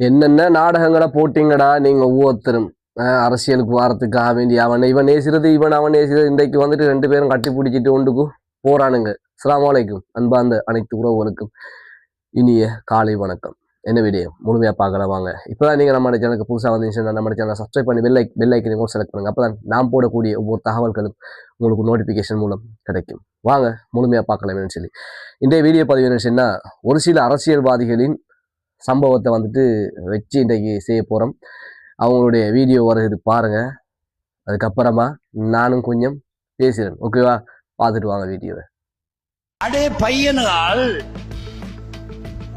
என்னென்ன நாடகங்களை போட்டிங்கடா நீங்கள் ஒவ்வொருத்தரும்? அரசியலுக்கு வாரத்துக்காக வேண்டி அவன் இவன் நேசிறது இவன் அவன் நேசிறது இன்றைக்கு வந்துட்டு ரெண்டு பேரும் கட்டி பிடிச்சிட்டு ஒன்றுக்கு போறானுங்க. அஸ்ஸலாமு அன்பார்ந்த அனைத்து உறவுகளுக்கும் இனிய காலை வணக்கம். என்ன வீடியோ? முழுமையாக பார்க்கலாம் வாங்க. இப்போதான் நீங்கள் நம்ம சேனலுக்கு புதுசாக வந்துச்சுன்னா நம்ம சேனலை சப்ஸ்கிரைப் பண்ணி பெல் வெள்ளைக்கு நீங்கள் கூட செலக்ட் பண்ணுங்க. அப்போ தான் நாம் போடக்கூடிய ஒவ்வொரு தகவல்களும் உங்களுக்கு நோட்டிஃபிகேஷன் மூலம் கிடைக்கும். வாங்க முழுமையாக பார்க்கலாம்னு சொல்லி. இன்றைய வீடியோ பதிவு என்னச்சுன்னா ஒரு சில அரசியல்வாதிகளின் சம்பவத்தை வந்துட்டு வச்சு இன்றைக்கு செய்ய போகிறோம் அவங்களுடைய வீடியோ வருது பாருங்கள் அதுக்கப்புறமா நானும் கொஞ்சம் பேசுகிறேன் ஓகேவா பார்த்துட்டு வாங்க வீடியோவை அடே பையனால்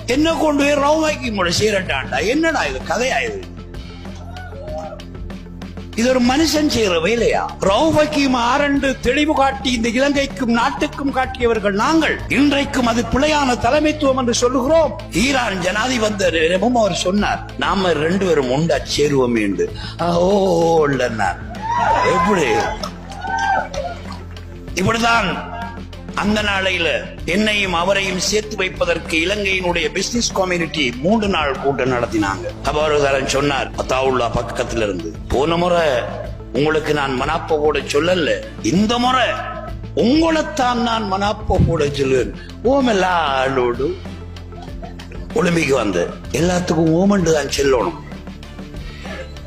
என்ன கொண்டு போய் ரவுமாக்கி முறை சீரட்டான்டா? என்னடா இது? கதையா இது? இது ஒரு மனுஷன் செய்யற வேலையா ரவுபக்கியும் ஆரண்டு தெளிவு காட்டி இந்த இலங்கைக்கும் நாட்டுக்கும் காட்டியவர்கள் நாங்கள் இன்றைக்கும் அது பிழையான தலைமைத்துவம் என்று சொல்லுகிறோம் ஈரான் ஜனாதிபதியும் அவர் சொன்னார். நாம ரெண்டு பேரும் உண்டா சேருவோம் என்று ஓ இல்லைன்னார் எப்படி இப்படிதான் அந்த நாளையில என்னையும் அவரையும் சேர்த்து வைப்பதற்கு இலங்கையினுடைய பிசினஸ் கம்யூனிட்டி மூன்று நாள் கூட்டம் நடத்தினாங்க. அபாரதாரன் சொன்னார் அத்தாவுல்லா பக்கத்துல இருந்து போன முறை உங்களுக்கு நான் மனாப்ப சொல்லல. இந்த முறை உங்களைத்தான் நான் மனாப்ப போட சொல்லுவேன். ஓமெல்லா ஆளோடு ஒலிம்பிக்கு வந்து. எல்லாத்துக்கும் ஓமண்டு தான் செல்லணும்.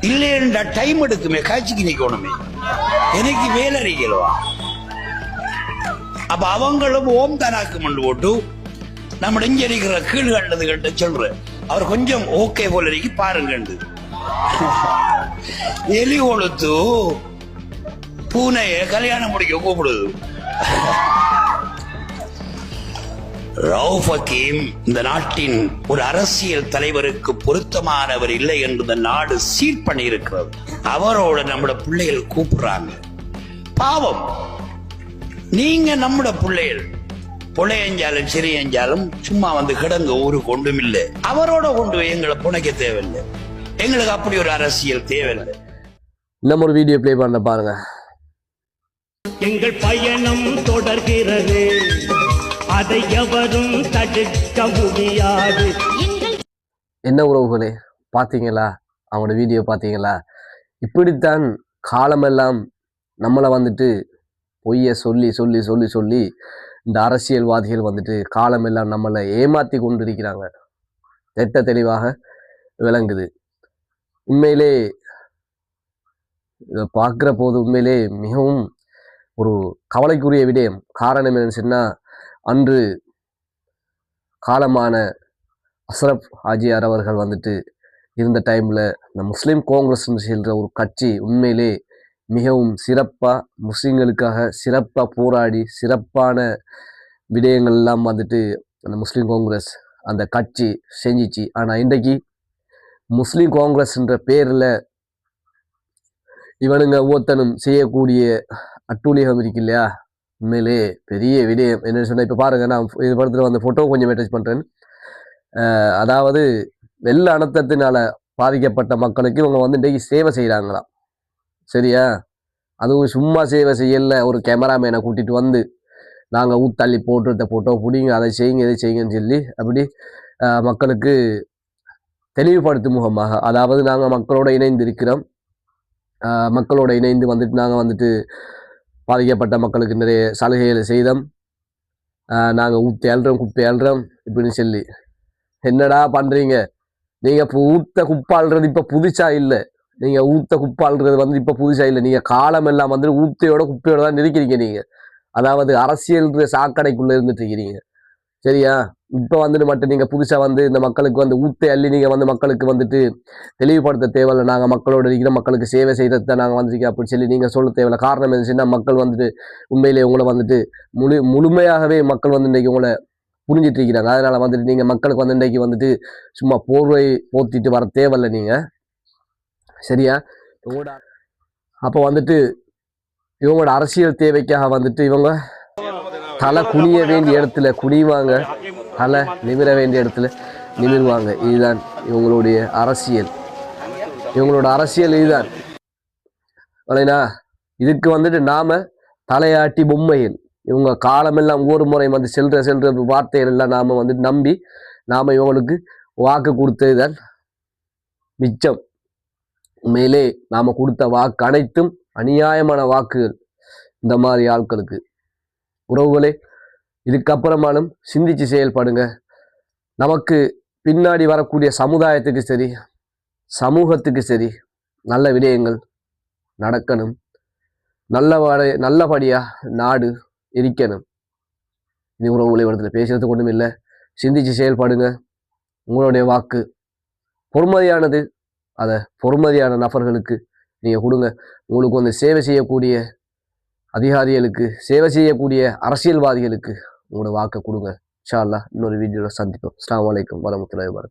இல்லையண்டா டைம் எடுக்குமே காட்சிக்கு நிக்கணுமே. எனக்கு வேலை அறிக்கலவா அப்ப அவங்களும் ஓம் தனாக்கு மண்டு போட்டு நம்ம இங்க இருக்கிற கீழ் கண்டது கண்டு சொல்ற. அவர் கொஞ்சம் ஓகே போல இருக்கு பாருங்கண்டு எலி கொளுத்து பூனைய கல்யாணம் முடிக்க கூப்பிடுது ரவுஃப் இந்த நாட்டின் ஒரு அரசியல் தலைவருக்கு பொருத்தமானவர் இல்லை என்று இந்த நாடு சீட் பண்ணி இருக்கிறது அவரோட நம்மளோட பிள்ளைகள் கூப்பிடுறாங்க. பாவம். நீங்க நம்மட பிள்ளைகள். புள்ளையஞ்சாலும் சிறியஞ்சாலும் சும்மா வந்து கிடங்க ஊருக்கு ஒன்றும் இல்லை அவரோட கொண்டு போய் எங்களை புனைக்க தேவையில்லை. எங்களுக்கு அப்படி ஒரு அரசியல் தேவையில்லை. இன்னும் ஒரு வீடியோ ப்ளே பண்ண பாருங்க. எங்கள் பயணம் தொடர்கிறது. அதை எவரும் தடுக்க முடியாது. என்ன உறவுகளே பார்த்தீங்களா அவனோட வீடியோ பார்த்தீங்களா இப்படித்தான் காலமெல்லாம் நம்மளை வந்துட்டு பொய்யை சொல்லி சொல்லி சொல்லி சொல்லி இந்த அரசியல்வாதிகள் வந்துட்டு காலமெல்லாம் நம்மளை ஏமாத்தி கொண்டு இருக்கிறாங்க திட்ட தெளிவாக விளங்குது. உண்மையிலே இதை பார்க்குற போது உண்மையிலே மிகவும் ஒரு கவலைக்குரிய விடயம். காரணம் என்னன்னு சொன்னால் அன்று காலமான அஸ்ரப் ஹாஜியார் அவர்கள் வந்துட்டு இருந்த டைமில் இந்த முஸ்லீம் காங்கிரஸ் சொல்கிற ஒரு கட்சி உண்மையிலே மிகவும் சிறப்பாக முஸ்லீம்களுக்காக சிறப்பாக போராடி சிறப்பான விடயங்கள்லாம் வந்துட்டு அந்த முஸ்லீம் காங்கிரஸ் அந்த கட்சி செஞ்சிச்சு. ஆனால் இன்றைக்கு முஸ்லீம் காங்கிரஸ்ன்ற பேரில் இவனுங்க ஒவ்வொருத்தனும் செய்யக்கூடிய அட்டூழியம் இருக்கு இல்லையா? உண்மையிலே பெரிய விடயம். என்னன்னு சொன்னால் இப்போ பாருங்கள் நான் இது படத்தில் வந்த ஃபோட்டோ கொஞ்சம் அட்டாச் பண்ணுறேன் அதாவது வெள்ள அனத்தத்தினால் பாதிக்கப்பட்ட மக்களுக்கு இவங்க வந்து இன்றைக்கு சேவை செய்கிறாங்களாம் சரியா? அதுவும் சும்மா சேவை செய்யல ஒரு கேமராமேனை கூட்டிகிட்டு வந்து நாங்கள் ஊத்தள்ளி போட்டுருந்த ஃபோட்டோ பிடிங்க அதை செய்யுங்க இதை செய்யுங்கன்னு சொல்லி அப்படி மக்களுக்கு தெளிவுபடுத்தும் முகமாக அதாவது நாங்கள் மக்களோட இணைந்து இருக்கிறோம். மக்களோட இணைந்து வந்துட்டு நாங்கள் வந்துட்டு பாதிக்கப்பட்ட மக்களுக்கு நிறைய சலுகைகளை செய்தோம். நாங்கள் ஊற்றி அழுறோம் குப்பை அழுறோம் இப்படின்னு சொல்லி. என்னடா பண்ணுறீங்க நீங்கள் இப்போ ஊத்த குப்பாள்றது இப்போ புதுச்சா இல்லை. நீங்கள் ஊத்த குப்பாள்றது வந்து இப்போ புதுசாக இல்லை. நீங்கள் காலம் எல்லாம் வந்து ஊத்தையோட குப்பையோட தான் இருக்கிறீங்க நீங்கள் அதாவது அரசியல் சாக்கடைக்குள்ளே இருந்துட்டு இருக்கிறீங்க சரியா? இப்போ வந்துட்டு மட்டும் நீங்கள் புதுசாக வந்து இந்த மக்களுக்கு வந்து ஊத்தை அள்ளி நீங்கள் வந்து மக்களுக்கு வந்துட்டு தெளிவுபடுத்த தேவையில்லை. நாங்கள் மக்களோட இருக்கிற மக்களுக்கு சேவை செய்கிறது தான் நாங்கள் வந்துருக்கோம் அப்படின்னு சொல்லி நீங்கள் சொல்ல தேவையில்ல. காரணம் இருந்துச்சுன்னா மக்கள் வந்துட்டு உண்மையிலே உங்களை வந்துட்டு முழு முழுமையாகவே மக்கள் வந்து இன்றைக்கி உங்களை புரிஞ்சிட்டு இருக்கிறாங்க. அதனால் வந்துட்டு நீங்கள் மக்களுக்கு வந்து இன்றைக்கி வந்துட்டு சும்மா போர்வை போத்திட்டு வர தேவையில்ல நீங்கள் சரியா? இவங்களோட அப்போ வந்துட்டு இவங்களோட அரசியல் தேவைக்காக வந்துட்டு இவங்க தலை குனிய வேண்டிய இடத்துல குனிவாங்க. தலை நிமிர வேண்டிய இடத்துல நிமிர்வாங்க. இதுதான் இவங்களுடைய அரசியல். இவங்களோட அரசியல் இதுதான். இல்லைனா இதுக்கு வந்துட்டு நாம் தலையாட்டி பொம்மையில் இவங்க காலமெல்லாம் ஒரு முறை வந்து செல்ற செல்ற வார்த்தைகள் எல்லாம் நாம் வந்துட்டு நம்பி நாம் இவங்களுக்கு வாக்கு கொடுத்ததுதான் மிச்சம். உண்மையிலே நாம் கொடுத்த வாக்கு அனைத்தும் அநியாயமான வாக்குகள் இந்த மாதிரி ஆட்களுக்கு. உறவுகளே இதுக்கப்புறமாலும் சிந்திச்சு செயல்படுங்க. நமக்கு பின்னாடி வரக்கூடிய சமுதாயத்துக்கு சரி சமூகத்துக்கு சரி நல்ல விடயங்கள் நடக்கணும். நல்ல நல்லபடியாக நாடு இருக்கணும். இது உறவுகளை இடத்துல பேசுறதுக்கு ஒன்றும் இல்லை சிந்திச்சு செயல்படுங்க. உங்களுடைய வாக்கு பொறுமதியானது அதை பொறுமதியான நபர்களுக்கு நீங்கள் கொடுங்க. உங்களுக்கு வந்து சேவை செய்யக்கூடிய அதிகாரிகளுக்கு சேவை செய்யக்கூடிய அரசியல்வாதிகளுக்கு உங்களோட வாக்கை கொடுங்க. ஷால்லா இன்னொரு வீடியோவில் சந்திப்போம். அஸ்ஸலாமு வலைக்கம் வரமத்துல வபரகாத்துஹு.